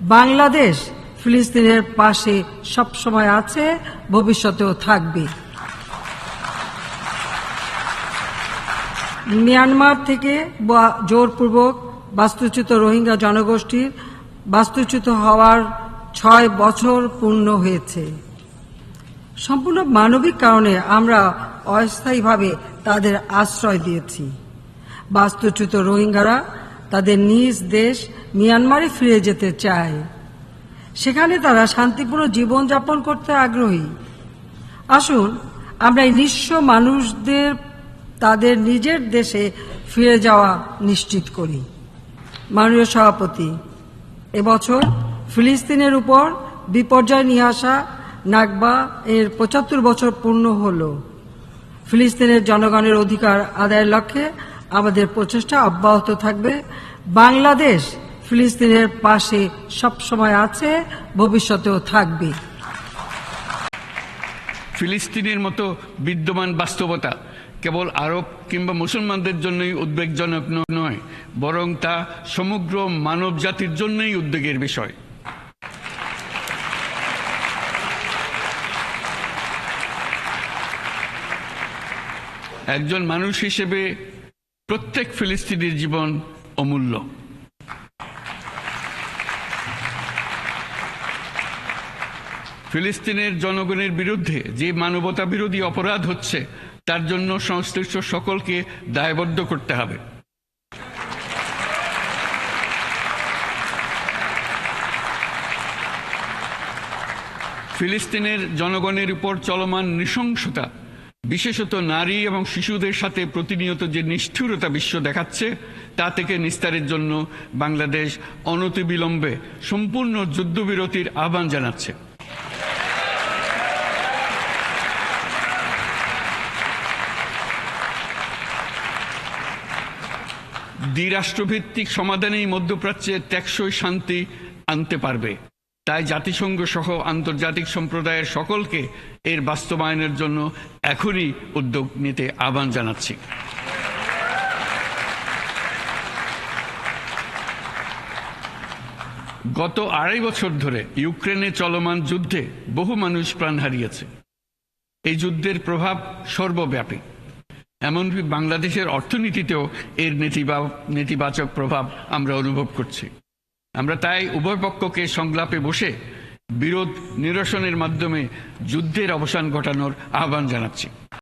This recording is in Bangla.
বাংলাদেশ ফিলিস্তিনের পাশে সবসময় আছে, ভবিষ্যতেও থাকবে। মিয়ানমার থেকে জোরপূর্বক বাস্তুচ্যুত রোহিঙ্গা জনগোষ্ঠীর বাস্তুচ্যুত হওয়ার ছয় বছর পূর্ণ হয়েছে। সম্পূর্ণ মানবিক কারণে আমরা অস্থায়ীভাবে তাদের আশ্রয় দিয়েছি। বাস্তুচ্যুত রোহিঙ্গারা তাদের নিজ দেশ মিয়ানমারে ফিরে যেতে চায়। সেখানে তারা শান্তিপূর্ণ জীবনযাপন করতে আগ্রহী। আসুন, আমরা এই নিঃস্ব মানুষদের, তাদের নিজের দেশে ফিরে যাওয়া নিশ্চিত করি। মাননীয় সভাপতি, এবছর ফিলিস্তিনের উপর বিপর্যয় নিয়ে আসা নাগবা এর পঁচাত্তর বছর পূর্ণ হল। ফিলিস্তিনের জনগণের অধিকার আদায়ের লক্ষ্যে আমাদের প্রচেষ্টা অব্যাহত থাকবে। বাংলাদেশ ফিলিস্তিনের পাশে সবসময় আছে, ভবিষ্যতেও থাকবে। ফিলিস্তিনের মতো বিদ্যমান বাস্তবতা কেবল আরব কিংবা মুসলমানদের জন্যই উদ্বেগজনক নয়, বরং তা সমগ্র মানব জাতির জন্যই উদ্বেগের বিষয়। একজন মানুষ হিসেবে প্রত্যেক ফিলিস্তিনির জীবন অমূল্য। ফিলিস্তিনের জনগণের বিরুদ্ধে যে মানবতা বিরোধী অপরাধ হচ্ছে, তার জন্য সংশ্লিষ্ট সকলকে দায়বদ্ধ করতে হবে। ফিলিস্তিনের জনগণের উপর চলমান নৃশংসতা বিশেষত নারী এবং শিশুদের সাথে প্রতিনিয়ত যে নিষ্ঠুরতা বিশ্ব দেখাচ্ছে, তা থেকে নিস্তারের জন্য বাংলাদেশ অনতিবিলম্বে সম্পূর্ণ যুদ্ধবিরতির আহ্বান জানাচ্ছে। দ্বিরাষ্ট্রভিত্তিক সমাধানেই মধ্যপ্রাচ্যে টেকসই শান্তি আনতে পারবে। তাই জাতিসংঘ সহ আন্তর্জাতিক সম্প্রদায়ের সকলকে এর বাস্তবায়নের জন্য এখনই উদ্যোগ নিতে আহ্বান জানাচ্ছি। গত আড়াই বছর ধরে ইউক্রেনে চলমান যুদ্ধে বহু মানুষ প্রাণ হারিয়েছে। এই যুদ্ধের প্রভাব সর্বব্যাপী। এমনকি বাংলাদেশের অর্থনীতিতেও এর নেতিবা- নেতিবাচক প্রভাব আমরা অনুভব করছি। আমরা তাই উভয় পক্ষকে সংলাপে বসে বিরোধ নিরসনের মাধ্যমে যুদ্ধের অবসান ঘটানোর আহ্বান জানাচ্ছি।